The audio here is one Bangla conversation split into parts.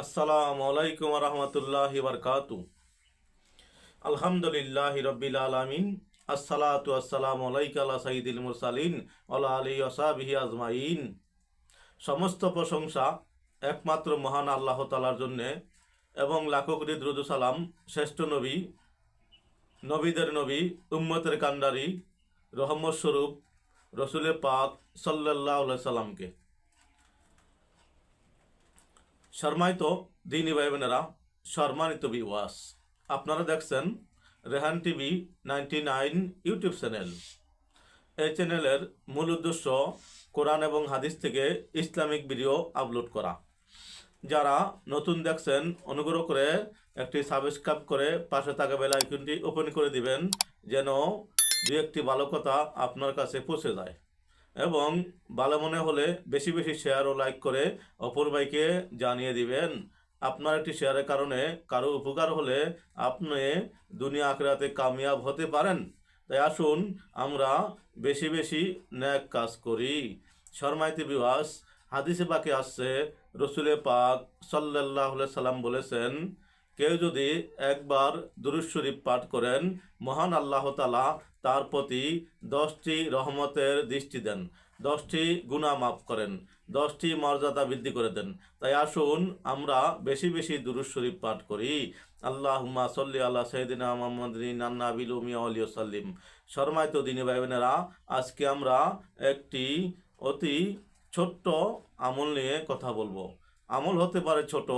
আসসালামু আলাইকুম রহমতুল্লাহ বারকাতু আলহামদুলিল্লাহ রব্বিল আলামিন, আসসালাতু আসসালামু আলাইকা আলা সাইয়্যিদিল মুরসালিন ওয়ালা আলিহি ওয়াসাহবিহি আজমাইন। সমস্ত প্রশংসা একমাত্র মহান আল্লাহ তাআলার জন্যে এবং লাখো কোটি শ্রেষ্ঠ নবী, নবীদের নবী, উম্মতের কান্ডারি রহমত স্বরূপ রসুলের পাক আলাইহি সাল্লামকে সম্মানিত দিনী ভাই বোনেরা সম্মানিত বিওয়াস আপনারা দেখছেন Rehan TV ninety nine YouTube channel. এই চ্যানেলের মূল উদ্দেশ্য কোরআন এবং হাদিস থেকে ইসলামিক ভিডিও আপলোড করা। যারা নতুন দেখছেন, অনুগ্রহ করে একটি সাবস্ক্রাইব করে পাশে থাকা বেল আইকনটি ওপেন করে দিবেন, যেন দু একটি ভালো কথা আপনার কাছে পৌঁছে যায়। এবং ভালো মনে হলে বেশি বেশি শেয়ার ও লাইক করে অপর ভাইকে জানিয়ে দিবেন। আপনার একটি শেয়ারের কারণে কারও উপকার হলে আপনি দুনিয়া আখরাতে কামিয়াব হতে পারেন। তাই আসুন আমরা বেশি বেশি ন্যাক কাজ করি। শর্মাইতি বিবাস হাদিসে বাকি আসছে, রসুলে পাক সাল্লাহ সাল্লাম বলেছেন কেউ যদি একবার দুরুজ শরীফ পাঠ করেন, মহান আল্লাহ তালা তার প্রতি দশটি রহমতের দৃষ্টি দেন, দশটি গুণা মাফ করেন, দশটি মর্যাদা বৃদ্ধি করে দেন। তাই আসুন আমরা বেশি বেশি দুরুজ শরীফ পাঠ করি। আল্লাহ সল্লি আল্লাহ সৈদিনা মোহাম্মদ নান্না বিলুমিয়া আলিয়া সাল্লিম শর্মায়িত দিনী ভাই বোনেরা আজকে আমরা একটি অতি ছোট্ট আমল নিয়ে কথা বলব। আমল হতে পারে ছোট,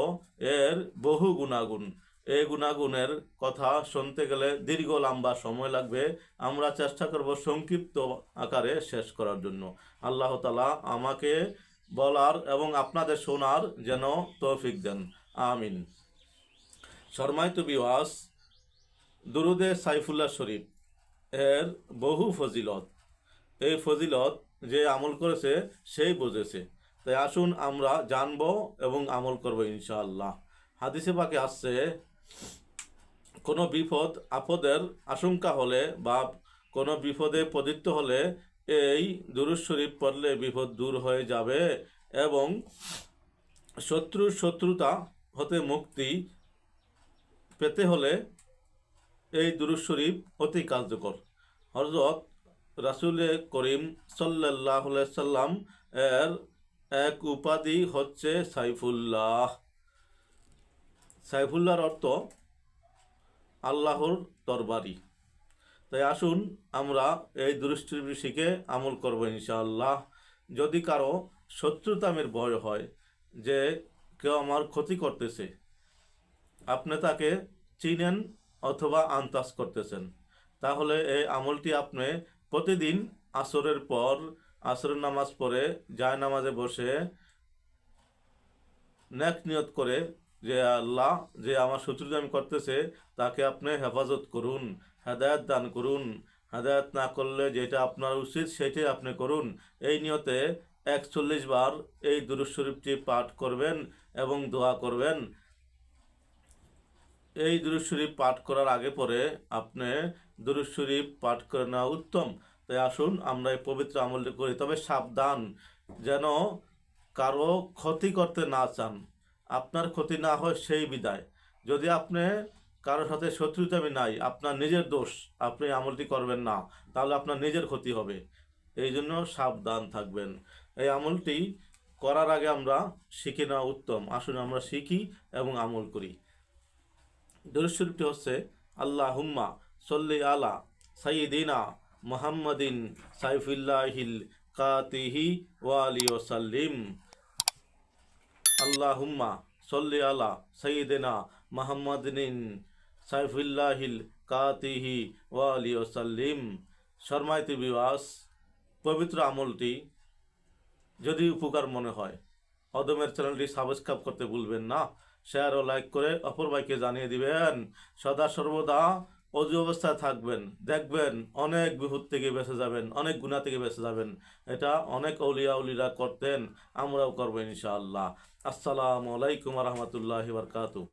এর বহু গুণাগুণ। এই গুণাগুণের কথা শুনতে গেলে দীর্ঘ লম্বা সময় লাগবে। আমরা চেষ্টা করব সংক্ষিপ্ত আকারে শেষ করার জন্য। আল্লাহ তালা আমাকে বলার এবং আপনাদের শোনার যেন তৌফিক দেন। আমিন। শর্মায়িত বিওয়াস, দুরুদে সাইফুল্লাহ শরীফ, এর বহু ফজিলত। এই ফজিলত যে আমল করেছে, সেই বুঝেছে। তাই আসুন আমরা জানব এবং আমল করব ইনশাআল্লাহ। হাদিসে পাকে আসছে, কোনো বিপদ, আপদের আশঙ্কা হলে বা কোনো বিপদে পতিত হলে এই দুরুজ শরীফ পড়লে বিপদ দূর হয়ে যাবে এবং শত্রুর শত্রুতা হতে মুক্তি পেতে হলে এই দুরুজ শরীফ অতি কার্যকর। হজরত রাসুলে করিম সাল্লাহ সাল্লাম এর এক উপাধি হচ্ছে সাইফুল্লাহ। সাইফুল্লাহর অর্থ আল্লাহর দরবারি। তাই আসুন আমরা এই দৃষ্টি শিখে আমল করব ইনশাআল্লাহ। যদি কারও শত্রুতামের ভয় হয় যে কেউ আমার ক্ষতি করতেছে, আপনি তাকে চিনেন অথবা আন্তাজ করতেছেন, তাহলে এই আমলটি আপনি প্রতিদিন আসরের পর আসরের নামাজ পড়ে, যায় নামাজে বসে ন্যাক নিয়ত করে যে আল্লাহ যে আমার শত্রু আমি করতেছে, তাকে আপনি হেফাজত করুন, হেদায়ত দান করুন। হেদায়ত না করলে যেটা আপনার উচিত সেটাই আপনি করুন। এই নিয়তে একচল্লিশ বার এই দুরুজ শরীফটি পাঠ করবেন এবং দোয়া করবেন। এই দুরুজ শরীফ পাঠ করার আগে পরে আপনি দুরুজ শরীফ পাঠ করে নেওয়া উত্তম। তাই আসুন আমরা এই পবিত্র আমলটি করি। তবে সাবধান, যেন কারও ক্ষতি করতে না চান। আপনার ক্ষতি না হয় সেই বিদায়। যদি আপনি কারোর সাথে শত্রুতামি নাই, আপনার নিজের দোষ, আপনি আমলটি করবেন না, তাহলে আপনার নিজের ক্ষতি হবে। এই জন্য সাবধান থাকবেন। এই আমলটি করার আগে আমরা শিখে নেওয়া উত্তম। আসুন আমরা শিখি এবং আমল করি। দরুদ হচ্ছে আল্লাহ হুম্মা সল্লি আলা সাইয়িদিনা মুহাম্মাদিন সাইফুল্লাহিল কাতিহি ওয়ালি ওসাল্লিম আল্লাহুম্মা সল্লি আলা সাইয়িদিনা মুহাম্মাদিন সাইফুল্লাহিল কাতিহি ওয়ালি ওসাল্লিম শর্মাইতি বিবাস পবিত্র আমলটি যদি উপকার মনে হয়, অদমের চ্যানেলটি সাবস্ক্রাইব করতে ভুলবেন না। শেয়ার ও লাইক করে অপর ভাইকে জানিয়ে দিবেন। সদা সর্বদা অজু অবস্থায় থাকবেন। দেখবেন অনেক বিহুদ থেকে বেঁচে যাবেন, অনেক গুণা থেকে বেঁচে যাবেন। এটা অনেক অলিয়া উলিরা করতেন, আমরাও করব ইনশাআল্লাহ। আসসালামু আলাইকুম রহমতুল্লাহ বারকাতু